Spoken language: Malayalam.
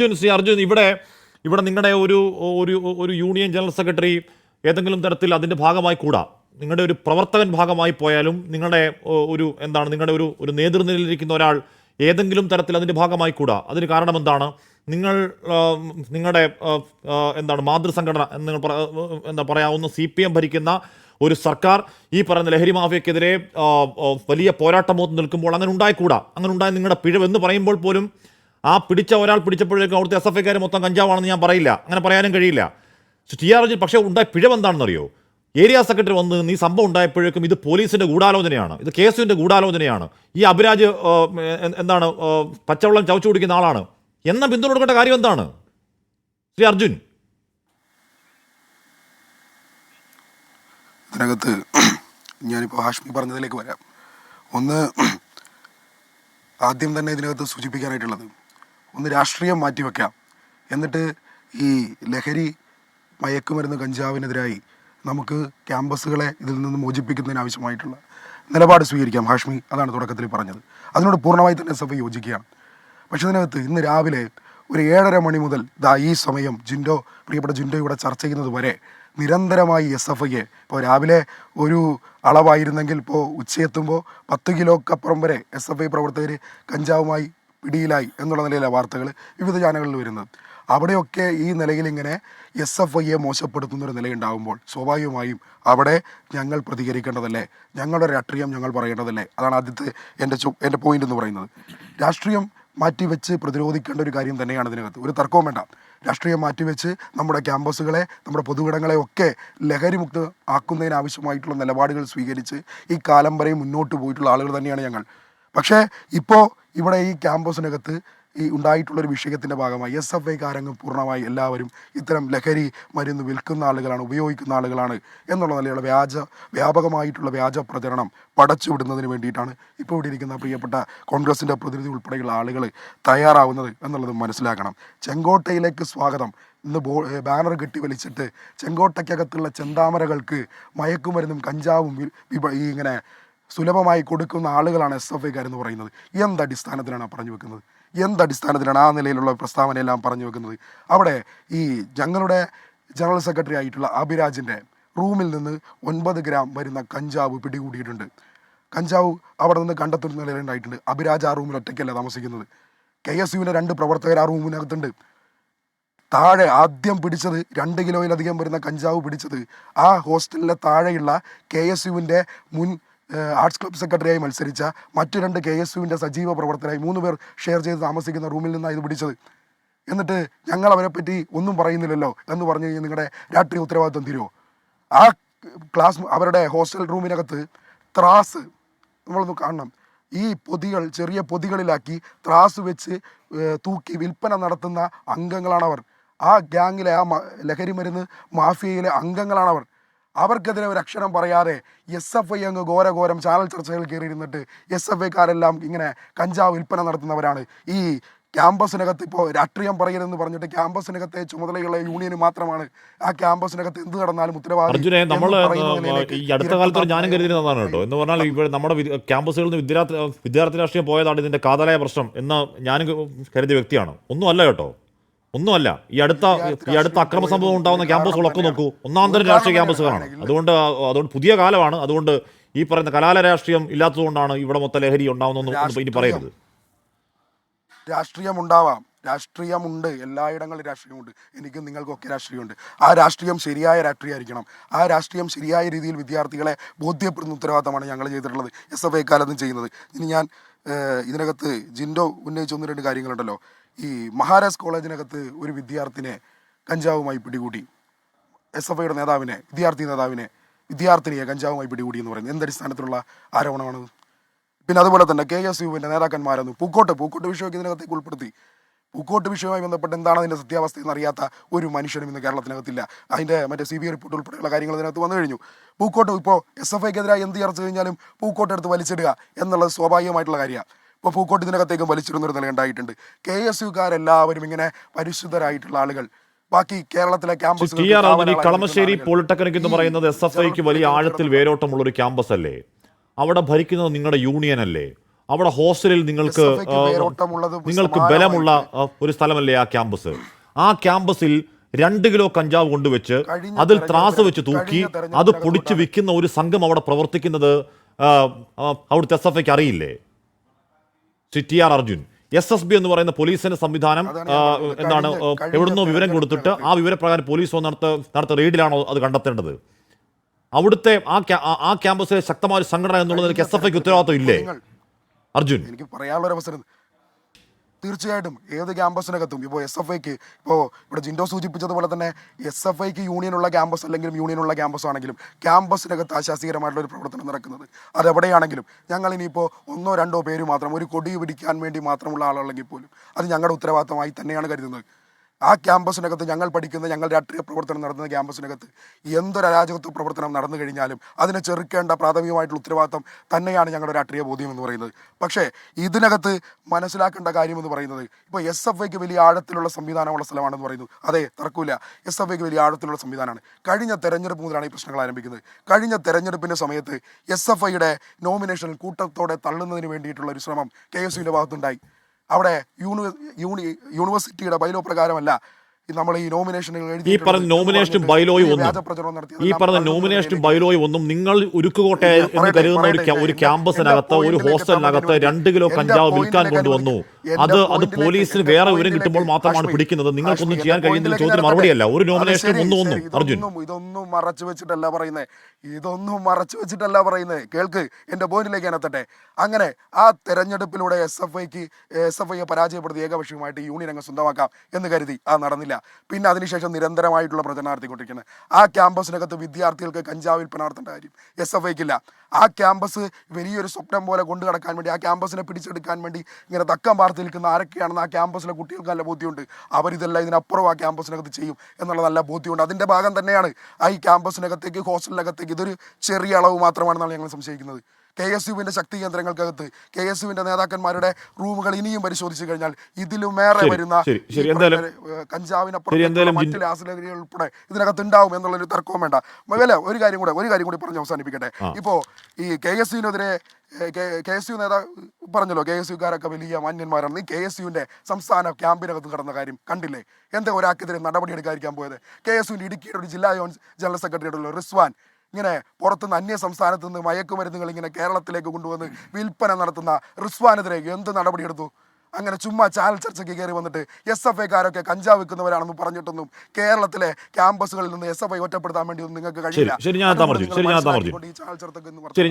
അർജുൻ സി അർജുൻ ഇവിടെ ഇവിടെ നിങ്ങളുടെ ഒരു ഒരു ഒരു യൂണിയൻ ജനറൽ സെക്രട്ടറി ഏതെങ്കിലും തരത്തിൽ അതിന്റെ ഭാഗമായി കൂടാ. നിങ്ങളുടെ ഒരു പ്രവർത്തകൻ ഭാഗമായി പോയാലും നിങ്ങളുടെ ഒരു എന്താണ് നിങ്ങളുടെ ഒരു ഒരു നേതൃനിലയിലിരിക്കുന്ന ഒരാൾ ഏതെങ്കിലും തരത്തിൽ അതിന്റെ ഭാഗമായി കൂടാ. അതിന് കാരണം എന്താണ്? നിങ്ങൾ നിങ്ങളുടെ എന്താണ് മാതൃസംഘടന എന്ന് നിങ്ങൾ എന്താ പറയാവുന്ന സി പി എം ഭരിക്കുന്ന ഒരു സർക്കാർ ഈ പറയുന്ന ലഹരി മാഫിയക്കെതിരെ വലിയ പോരാട്ടം പോരാട്ടമോത്ത് നിൽക്കുമ്പോൾ അങ്ങനെ ഉണ്ടായിക്കൂടാ. അങ്ങനെ ഉണ്ടായ നിങ്ങളുടെ പിഴവെന്ന് പറയുമ്പോൾ പോലും ആ പിടിച്ച ഒരാൾ പിടിച്ചപ്പോഴേക്കും അവിടുത്തെ എസ് എഫ് ഐക്കാർ മൊത്തം കഞ്ചാവാണെന്ന് ഞാൻ പറയില്ല. അങ്ങനെ പറയാനും കഴിയില്ല. ടി ആർ പക്ഷേ ഉണ്ടായ പിഴവ് എന്താണെന്നറിയോ ഏരിയ സെക്രട്ടറി വന്ന് നീ സംഭവം ഉണ്ടായപ്പോഴേക്കും ഇത് പോലീസിന്റെ ഗൂഢാലോചനയാണ്. ഇത് കേസുവിന്റെ ഗൂഢാലോചനയാണ്. ഈ അഭിരാജ് എന്താണ് പച്ചവെള്ളം ചവച്ചു കുടിക്കുന്ന ആളാണ്. എന്ന പിന്തുണ കൊടുക്കേണ്ട കാര്യം എന്താണ്? ശ്രീ അർജുൻ. ഇതിനകത്ത് ഞാനിപ്പോൾ ഹാഷ്മി പറഞ്ഞതിലേക്ക് വരാം. ഒന്ന് ആദ്യം തന്നെ ഇതിനകത്ത് സൂചിപ്പിക്കാനായിട്ടുള്ളത് ഒന്ന് രാഷ്ട്രീയം മാറ്റിവെക്കാം എന്നിട്ട് ഈ ലഹരി മയക്കുമരുന്ന് കഞ്ചാവിനെതിരായി നമുക്ക് ക്യാമ്പസുകളെ ഇതിൽ നിന്ന് മോചിപ്പിക്കുന്നതിന് ആവശ്യമായിട്ടുള്ള നിലപാട് സ്വീകരിക്കാം. ഹാഷ്മി അതാണ് തുടക്കത്തിൽ പറഞ്ഞത്. അതിനോട് പൂർണമായി തന്നെ സഭ യോജിക്കുകയാണ്. പക്ഷെ ഇതിനകത്ത് ഇന്ന് രാവിലെ ഒരു ഏഴര മണി മുതൽ ദാ ഈ സമയം ജിൻഡോ പ്രിയപ്പെട്ട ജിൻഡോ ഇവിടെ ചർച്ച ചെയ്യുന്നത് വരെ നിരന്തരമായി എസ് എഫ് ഐയെ ഇപ്പോൾ രാവിലെ ഒരു അളവായിരുന്നെങ്കിൽ ഇപ്പോൾ ഉച്ചയെത്തുമ്പോൾ പത്ത് കിലോക്കപ്പുറം വരെ എസ് എഫ് ഐ പ്രവർത്തകർ കഞ്ചാവുമായി പിടിയിലായി എന്നുള്ള നിലയിലെ വാർത്തകൾ വിവിധ ചാനലുകളിൽ വരുന്നത്. അവിടെയൊക്കെ ഈ നിലയിൽ ഇങ്ങനെ എസ് എഫ് ഐയെ മോശപ്പെടുത്തുന്ന ഒരു നിലയുണ്ടാകുമ്പോൾ സ്വാഭാവികമായും അവിടെ ഞങ്ങൾ പ്രതികരിക്കേണ്ടതല്ലേ? ഞങ്ങളുടെ രാഷ്ട്രീയം ഞങ്ങൾ പറയേണ്ടതല്ലേ? അതാണ് ആദ്യത്തെ എന്റെ എന്റെ പോയിന്റ് എന്ന് പറയുന്നത്. രാഷ്ട്രീയം മാറ്റിവെച്ച് പ്രതിരോധിക്കേണ്ട ഒരു കാര്യം തന്നെയാണ് ഇതിനകത്ത്. ഒരു തർക്കവും വേണ്ട. രാഷ്ട്രീയം മാറ്റിവെച്ച് നമ്മുടെ ക്യാമ്പസുകളെ നമ്മുടെ പൊതുവിടങ്ങളെ ഒക്കെ ലഹരിമുക്ത ആക്കുന്നതിന് ആവശ്യമായിട്ടുള്ള നിലപാടുകൾ സ്വീകരിച്ച് ഈ കാലം വരെ മുന്നോട്ട് പോയിട്ടുള്ള ആളുകൾ തന്നെയാണ് ഞങ്ങൾ. പക്ഷേ ഇപ്പോൾ ഇവിടെ ഈ ക്യാമ്പസിനകത്ത് ഈ ഉണ്ടായിട്ടുള്ളൊരു വിഷയത്തിന്റെ ഭാഗമായി എസ് എഫ് ഐക്കാരങ്ങ് പൂർണമായി എല്ലാവരും ഇത്തരം ലഹരി മരുന്ന് വിൽക്കുന്ന ആളുകളാണ് ഉപയോഗിക്കുന്ന ആളുകളാണ് എന്നുള്ള നിലയുള്ള വ്യാജ വ്യാപകമായിട്ടുള്ള വ്യാജ പ്രചരണം പടച്ചുവിടുന്നതിന് വേണ്ടിയിട്ടാണ് ഇപ്പോൾ ഇവിടെ ഇരിക്കുന്ന പ്രിയപ്പെട്ട കോൺഗ്രസിന്റെ പ്രതിനിധി ഉൾപ്പെടെയുള്ള ആളുകൾ തയ്യാറാവുന്നത് എന്നുള്ളത് മനസ്സിലാക്കണം. ചെങ്കോട്ടയിലേക്ക് സ്വാഗതം. ഇന്ന് ബോ ബാനർ കെട്ടി വലിച്ചിട്ട് ചെങ്കോട്ടയ്ക്കകത്തുള്ള ചെന്താമരകൾക്ക് മയക്കുമരുന്നും കഞ്ചാവും ഈ ഇങ്ങനെ സുലഭമായി കൊടുക്കുന്ന ആളുകളാണ് എസ് എഫ് ഐക്കാരെന്ന് പറയുന്നത്. എന്ത് അടിസ്ഥാനത്തിലാണ് പറഞ്ഞു വെക്കുന്നത്? എന്ത് അടിസ്ഥാനത്തിലാണ് ആ നിലയിലുള്ള പ്രസ്താവനയെല്ലാം പറഞ്ഞു വെക്കുന്നത്? അവിടെ ഈ ഞങ്ങളുടെ ജനറൽ സെക്രട്ടറി ആയിട്ടുള്ള അഭിരാജിന്റെ റൂമിൽ നിന്ന് ഒൻപത് ഗ്രാം വരുന്ന കഞ്ചാവ് പിടികൂടിയിട്ടുണ്ട്. കഞ്ചാവ് അവിടെ നിന്ന് കണ്ടെത്തുന്ന നിലയിലുണ്ടായിട്ടുണ്ട് അഭിരാജ് ആ റൂമിൽ ഒറ്റയ്ക്കല്ല താമസിക്കുന്നത്. കെ എസ് യുവിന്റെ രണ്ട് പ്രവർത്തകർ ആ റൂമിനകത്തുണ്ട്. താഴെ ആദ്യം പിടിച്ചത് രണ്ട് കിലോയിലധികം വരുന്ന കഞ്ചാവ് പിടിച്ചത് ആ ഹോസ്റ്റലിലെ താഴെയുള്ള കെ എസ് യുവിന്റെ മുൻ ആർട്സ് ക്ലബ് സെക്രട്ടറിയായി മത്സരിച്ച മറ്റു രണ്ട് കെ എസ് യുവിന്റെ സജീവ പ്രവർത്തനമായി മൂന്ന് പേർ ഷെയർ ചെയ്ത് താമസിക്കുന്ന റൂമിൽ നിന്നാണ് ഇത് പിടിച്ചത്. എന്നിട്ട് ഞങ്ങൾ അവരെ പറ്റി ഒന്നും പറയുന്നില്ലല്ലോ എന്ന് പറഞ്ഞു കഴിഞ്ഞാൽ നിങ്ങളുടെ രാഷ്ട്രീയ ഉത്തരവാദിത്വം തീരുമോ ആ ക്ലാസ് അവരുടെ ഹോസ്റ്റൽ റൂമിനകത്ത് ത്രാസ് നമ്മളൊന്ന് കാണണം. ഈ പൊതികൾ ചെറിയ പൊതികളിലാക്കി ത്രാസ് വെച്ച് തൂക്കി വിൽപ്പന നടത്തുന്ന അംഗങ്ങളാണവർ. ആ ഗ്യാങ്ങിലെ ആ ലഹരി മരുന്ന് മാഫിയയിലെ അംഗങ്ങളാണവർ. അവർക്കെതിരെ ഒരു അക്ഷരം പറയാതെ എസ് എഫ് ഐ അങ്ങ് ഘോരഘോരം ചാനൽ ചർച്ചകൾ കയറിയിരുന്നിട്ട് എസ് എഫ് ഐക്കാരെല്ലാം ഇങ്ങനെ കഞ്ചാവ് വിൽപ്പന നടത്തുന്നവരാണ്. ഈ ക്യാമ്പസിനകത്ത് ഇപ്പോൾ രാഷ്ട്രീയം പറയരുതെന്ന് പറഞ്ഞിട്ട് ക്യാമ്പസിനകത്തെ ചുമതലയുള്ള യൂണിയന് മാത്രമാണ്. ആ ക്യാമ്പസിനകത്ത് എന്ത് നടന്നാലും ഉത്തരവാദി അർജുനെ നമ്മൾ ഈ അടുത്ത കാലത്ത് ഞാനും കരുതിരുന്നതാണ് കരുതിയിരുന്നതാണ് കേട്ടോ. എന്ന് പറഞ്ഞാൽ ഇവിടെ നമ്മുടെ ക്യാമ്പസുകളിൽ നിന്ന് വിദ്യാർത്ഥി വിദ്യാർത്ഥി രാഷ്ട്രീയം പോയതാണ് ഇതിന്റെ കാതലായ പ്രശ്നം എന്ന് ഞാനും കരുതിയ വ്യക്തിയാണ്. ഒന്നുമല്ല കേട്ടോ. ഒന്നുമല്ല ഈ അടുത്ത ഈ അടുത്ത അക്രമ സംഭവം ഉണ്ടാകുന്ന ക്യാമ്പസുകളൊക്കെ നോക്കൂ. ഒന്നാം തരം രാഷ്ട്രീയ ക്യാമ്പസുകളാണ്. അതുകൊണ്ട് അതുകൊണ്ട് പുതിയ കാലമാണ്. അതുകൊണ്ട് ഈ പറയുന്ന കലാല രാഷ്ട്രീയം ഇല്ലാത്തതുകൊണ്ടാണ് ഇവിടെ മൊത്ത ലഹരി ഉണ്ടാവുന്നതെന്ന് ഇനി പറയരുത്. രാഷ്ട്രീയം ഉണ്ടാവാം രാഷ്ട്രീയമുണ്ട്. എല്ലായിടങ്ങളിലും രാഷ്ട്രീയമുണ്ട്. എനിക്കും നിങ്ങൾക്കൊക്കെ രാഷ്ട്രീയമുണ്ട്. ആ രാഷ്ട്രീയം ശരിയായ രാഷ്ട്രീയമായിരിക്കണം. ആ രാഷ്ട്രീയം ശരിയായ രീതിയിൽ വിദ്യാർത്ഥികളെ ബോധ്യപ്പെടുന്ന ഉത്തരവാദിത്തമാണ് ഞങ്ങൾ ചെയ്തിട്ടുള്ളത്. എസ് എഫ് ഐക്കാലത്തും ചെയ്യുന്നത്. ഇനി ഞാൻ ഇതിനകത്ത് ജിൻഡോ ഉന്നയിച്ച ഒന്ന് രണ്ട് കാര്യങ്ങളുണ്ടല്ലോ. ഈ മഹാരാജ് കോളേജിനകത്ത് ഒരു വിദ്യാർത്ഥിനെ കഞ്ചാവുമായി പിടികൂടി. എസ് എഫ് ഐയുടെ നേതാവിനെ വിദ്യാർത്ഥി നേതാവിനെ വിദ്യാർത്ഥിനിയെ കഞ്ചാവുമായി പിടികൂടി എന്ന് പറയുന്നത് എന്തടിസ്ഥാനത്തിലുള്ള ആരോപണമാണ്? പിന്നെ അതുപോലെ തന്നെ കെ എസ് യുവിന്റെ നേതാക്കന്മാരൊന്നും പൂക്കോട്ട് പൂക്കോട്ട് വിഷയമൊക്കെ ഇതിനകത്തേക്ക് ഉൾപ്പെടുത്തി. പൂക്കോട്ട് വിഷയവുമായി ബന്ധപ്പെട്ട് എന്താണ് അതിന്റെ സത്യാവസ്ഥ എന്നറിയാത്ത ഒരു മനുഷ്യനും ഇന്ന് കേരളത്തിനകത്തില്ല. അതിന്റെ മറ്റേ സി ബി ഐ റിപ്പോർട്ട് ഉൾപ്പെടെയുള്ള കാര്യങ്ങൾ ഇതിനകത്ത് വന്നു കഴിഞ്ഞു. പൂക്കോട്ട് ഇപ്പോൾ എസ് എഫ് ഐക്കെതിരായി എന്ത് ചർച്ച കഴിഞ്ഞാലും പൂക്കോട്ട് എടുത്ത് വലിച്ചിടുക എന്നുള്ളത് സ്വാഭാവികമായിട്ടുള്ള കാര്യമാണ്. ഇപ്പോൾ പൂക്കോട്ട് ഇതിനകത്തേക്കും വലിച്ചിടുന്നൊരു നില ഉണ്ടായിട്ടുണ്ട് കെ എസ് യുക്കാരെല്ലാവരും ഇങ്ങനെ പരിശുദ്ധരായിട്ടുള്ള ആളുകൾ. ബാക്കി കേരളത്തിലെ കാവലാളായി കളമശ്ശേരി പോളിടെക്നിക് എന്ന് പറയുന്നത് എസ് എഫ് ഐക്ക് വലിയ ആഴത്തിൽ വേരോട്ടമുള്ള ഒരു ക്യാമ്പസ് അല്ലേ അവിടെ ഭരിക്കുന്നത് നിങ്ങളുടെ യൂണിയൻ അല്ലേ? അവിടെ ഹോസ്റ്റലിൽ നിങ്ങൾക്ക് നിങ്ങൾക്ക് ബലമുള്ള ഒരു സ്ഥലമല്ലേ ആ ക്യാമ്പസ്? ആ ക്യാമ്പസിൽ രണ്ട് കിലോ കഞ്ചാവ് കൊണ്ടുവച്ച് അതിൽ ത്രാസ് വെച്ച് തൂക്കി അത് പൊടിച്ച് വിൽക്കുന്ന ഒരു സംഘം അവിടെ പ്രവർത്തിക്കുന്നത് അവിടുത്തെ എസ് എഫ് ഐക്ക് അറിയില്ലേ? T R Arjun S S B എന്ന് പറയുന്ന പോലീസിന്റെ സംവിധാനം. എന്താണ് എവിടുന്നോ വിവരം കൊടുത്തിട്ട് ആ വിവരപ്രകാരം പോലീസ് വന്ന് നടത്ത നടത്ത റെയ്ഡിലാണോ അത് കണ്ടെത്തേണ്ടത്? അവിടുത്തെ ആ ആ- ക്യാമ്പസിലെ ശക്തമായ ഒരു സംഘടന എന്നുള്ളതിന് എസ് എഫ് ഐക്ക് ഉത്തരവാദിത്വം ഇല്ലേ? അർജുൻ. എനിക്ക് പറയാനുള്ള അവസരം തീർച്ചയായിട്ടും ഏത് ക്യാമ്പസിനകത്തും. ഇപ്പോൾ എസ് എഫ് ഐക്ക് ഇപ്പോൾ ഇവിടെ ജിൻഡോ സൂചിപ്പിച്ചതുപോലെ തന്നെ എസ് എഫ് ഐക്ക് യൂണിയനുള്ള ക്യാമ്പസ് അല്ലെങ്കിലും യൂണിയനുള്ള ക്യാമ്പസ് ആണെങ്കിലും ക്യാമ്പസിനകത്ത് ആശാസ്യകരമായിട്ടുള്ള ഒരു പ്രവർത്തനം നടക്കുന്നത്. അതെവിടെയാണെങ്കിലും ഞങ്ങൾ ഇനിയിപ്പോൾ ഒന്നോ രണ്ടോ പേര് മാത്രം ഒരു കൊടി പിടിക്കാൻ വേണ്ടി മാത്രമുള്ള ആളുകളെങ്കിൽ പോലും അത് ഞങ്ങളുടെ ഉത്തരവാദിത്തമായി തന്നെയാണ് കരുതുന്നത്. ആ ക്യാമ്പസിനകത്ത് ഞങ്ങൾ പഠിക്കുന്ന ഞങ്ങൾ രാഷ്ട്രീയ പ്രവർത്തനം നടത്തുന്ന ക്യാമ്പസിനകത്ത് എന്തൊരു അരാജകത്വ പ്രവർത്തനം നടന്നു കഴിഞ്ഞാലും അതിനെ ചെറുക്കേണ്ട പ്രാഥമികമായിട്ടുള്ള ഉത്തരവാദിത്തം തന്നെയാണ് ഞങ്ങളുടെ രാഷ്ട്രീയ ബോധ്യം എന്ന് പറയുന്നത്. പക്ഷേ ഇതിനകത്ത് മനസ്സിലാക്കേണ്ട കാര്യം എന്ന് പറയുന്നത് ഇപ്പോൾ എസ് എഫ് ഐക്ക് വലിയ ആഴത്തിലുള്ള സംവിധാനമുള്ള സ്ഥലമാണെന്ന് പറയുന്നു. അതെ തർക്കമില്ല. എസ് എഫ് ഐക്ക് വലിയ ആഴത്തിലുള്ള സംവിധാനമാണ്. കഴിഞ്ഞ തെരഞ്ഞെടുപ്പ് മുതലാണ് ഈ പ്രശ്നങ്ങൾ ആരംഭിക്കുന്നത്. കഴിഞ്ഞ തെരഞ്ഞെടുപ്പിന്റെ സമയത്ത് എസ് എഫ് ഐയുടെ നോമിനേഷൻ കൂട്ടത്തോടെ തള്ളുന്നതിന് വേണ്ടിയിട്ടുള്ള ഒരു ശ്രമം കെ എസ് യുവിന്റെ ഭാഗത്തുണ്ടായി. അവിടെ യൂണി യൂണി യൂണിവേഴ്സിറ്റിയുടെ ബൈലോ പ്രകാരമല്ല. ഈ നമ്മൾ ഈ നോമിനേഷനുകൾ ഈ പറഞ്ഞ നോമിനേഷനും ബൈലോയും ഒന്നും. ഈ പറഞ്ഞ നോമിനേഷനും ബൈലോയും ഒന്നും നിങ്ങൾ ഉരുക്കുകോട്ടെ എന്ന് കരുതുന്ന ഒരു ഒരു. ക്യാമ്പസിനകത്ത് ഒരു ഹോസ്റ്റലിനകത്ത് രണ്ട് കിലോ കഞ്ചാവ് വിൽക്കാൻ കൊണ്ടുവന്നു. അത് അത് പോലീസിന് വേറെ വിവരം കിട്ടുമ്പോൾ മാത്രമാണ് പിടിക്കുന്നത്. നിങ്ങൾക്കൊന്നും ചെയ്യാൻ കഴിയുന്നില്ല കഴിയുന്ന ചോദ്യം മറുപടിയല്ല ഒരു നോമിനേഷൻ നോമിനേഷനും ഒന്നും ഒന്നും. അർജുൻ. ഇതൊന്നും മറച്ചു വെച്ചിട്ടല്ല പറയുന്നത് ഇതൊന്നും മറച്ചു വെച്ചിട്ടല്ല പറയുന്നത് കേൾക്ക് എന്റെ പോയിന്റിലേക്ക് എനത്തട്ടെ അങ്ങനെ ആ തെരഞ്ഞെടുപ്പിലൂടെ എസ് എഫ് ഐക്ക് എസ് എഫ് ഐയെ പരാജയപ്പെടുത്തി ഏകപക്ഷീയമായിട്ട് യൂണിയൻ അങ്ങ് സ്വന്തമാക്കാം എന്ന് കരുതി. ആ നടന്നില്ല. പിന്നെ അതിനുശേഷം നിരന്തരമായിട്ടുള്ള പ്രചരണം നടത്തിക്കൊണ്ടിരിക്കുന്നത് ആ ക്യാമ്പസിനകത്ത് വിദ്യാർത്ഥികൾക്ക് കഞ്ചാവ് വിൽപ്പന നടത്തേണ്ട കാര്യം എസ് എഫ് ഐക്കില്ല ആ ക്യാമ്പസ് വലിയൊരു സ്വപ്നം പോലെ കൊണ്ടു കടക്കാൻ വേണ്ടി ആ ക്യാമ്പസിനെ പിടിച്ചെടുക്കാൻ വേണ്ടി ഇങ്ങനെ തക്കം പാർത്ത് നിൽക്കുന്ന ആരൊക്കെയാണെന്ന് ആ ക്യാമ്പസിലെ കുട്ടികൾക്ക് നല്ല ബോധ്യമുണ്ട്. അവരിതെല്ലാം ഇതിനപ്പുറം ആ ക്യാമ്പസിനകത്ത് ചെയ്യും എന്നുള്ള നല്ല ബോധ്യമുണ്ട്. അതിന്റെ ഭാഗം തന്നെയാണ് ആ ഈ ക്യാമ്പസിനകത്തേക്ക് ഹോസ്റ്റലിനകത്തേക്ക് ഇതൊരു ചെറിയ അളവ് മാത്രമാണെന്നാണ് ഞങ്ങൾ സംശയിക്കുന്നത്. കെ എസ് യുവിന്റെ ശക്തി കേന്ദ്രങ്ങൾക്കകത്ത് കെ എസ് യുവിന്റെ നേതാക്കന്മാരുടെ റൂമുകൾ ഇനിയും പരിശോധിച്ചു കഴിഞ്ഞാൽ ഇതിലുമേറെ ഏറെ വരുന്ന കഞ്ചാവിനപ്പുറം മറ്റു രാസലഹരികൾ ഉൾപ്പെടെ ഇതിനകത്ത് ഉണ്ടാവും എന്നുള്ളൊരു തർക്കവും വേണ്ട. അല്ല ഒരു കാര്യം കൂടെ ഒരു കാര്യം കൂടി പറഞ്ഞ് അവസാനിപ്പിക്കട്ടെ. ഇപ്പോൾ ഈ കെ എസ് യുവിനെതിരെ കെ എസ് യു നേതാ പറഞ്ഞല്ലോ കെ എസ് യുക്കാരൊക്കെ വലിയ മാന്യന്മാരാണ് ഈ കെ എസ് യുവിന്റെ സംസ്ഥാന ക്യാമ്പിനകത്ത് നടന്ന കാര്യം കണ്ടില്ലേ? എന്താ ഒരാൾക്കെതിരെ നടപടി എടുക്കാതിരിക്കാൻ പോയത്? കെ എസ് യുവിന്റെ ഇടുക്കിയുടെ ഒരു ജില്ലാ ജനറൽ സെക്രട്ടറിയുടെ റിസ്വാൻ ഇങ്ങനെ പുറത്തുനിന്ന് അന്യ സംസ്ഥാനത്ത് നിന്ന് മയക്കുമരുന്നുകൾ ഇങ്ങനെ കേരളത്തിലേക്ക് കൊണ്ടുവന്ന് വിൽപ്പന നടത്തുന്ന റിസ്വാനെതിരെ എന്ത് നടപടിയെടുത്തു? അങ്ങനെ ചുമ്മാ ചാനൽ ചർച്ചയ്ക്ക് കയറി വന്നിട്ട് എസ് എഫ് ഐക്കാരൊക്കെ കഞ്ചാവ് വിൽക്കുന്നവരാണെന്ന് പറഞ്ഞിട്ടൊന്നും കേരളത്തിലെ ക്യാമ്പസുകളിൽ നിന്ന് എസ് എഫ് ഐ ഒറ്റപ്പെടുത്താൻ വേണ്ടി ഒന്നും നിങ്ങൾക്ക് കഴിയില്ല. ശരി, ഞാൻ ശരി